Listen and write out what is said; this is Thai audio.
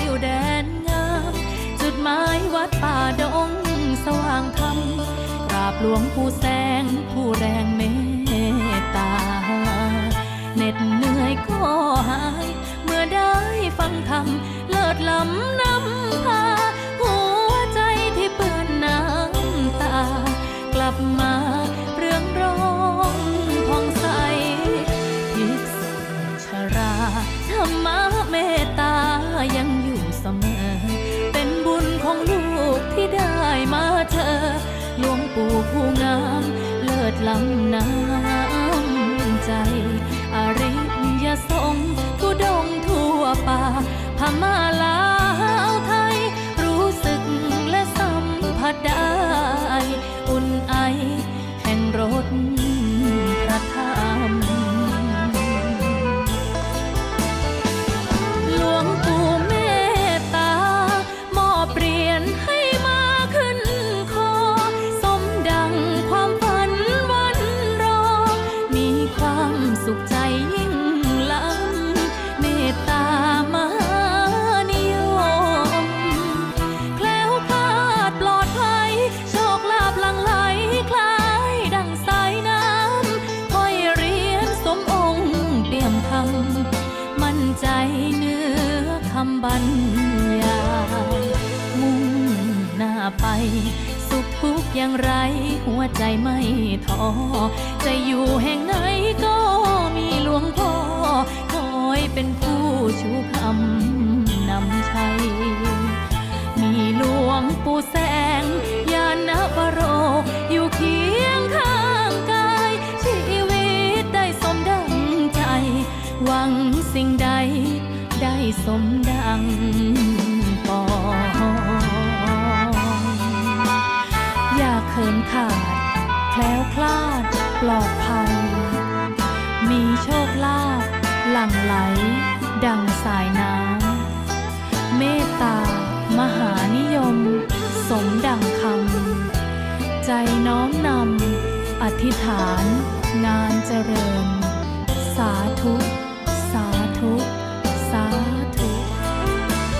อยู่แดนงาม จุดหมายวัดป่าดงสว่างธรรมกราบหลวงปู่แสงผู้แรงเมตตาเหน็ดเหนื่อยก็หาย เมื่อได้ฟังธรรมเลิศล้ำนำพาหัวใจที่เปื้อนน้ำตา กลับมาเรื่องร้องผ่องใสภิกษุชราธรรมะเมตตา เธอ หลวงปู่ผู้งาม เลิศล้ำน้ำใจ อริยสงฆ์ทุดงทั่วป่าพม่าลาวไทย รู้สึกและสัมผัสได้ อุ่นไอแห่งรถำบรรยายมุ่งหน้าไป สุขทุกอย่างไร หัวใจไม่ท้อ จะอยู่แห่งไหนก็มีหลวงพ่อ คอยเป็นผู้ชูคำนำชัย มีหลวงปู่แส สมดังปองอย่าเขินขาดแคล้วคลาดปลอดภัย มีโชคลาภหลั่งไหล ดังสายน้ำเมตตามหานิยม สมดังคำ ใจน้อมนำอธิษฐานงานเจริญ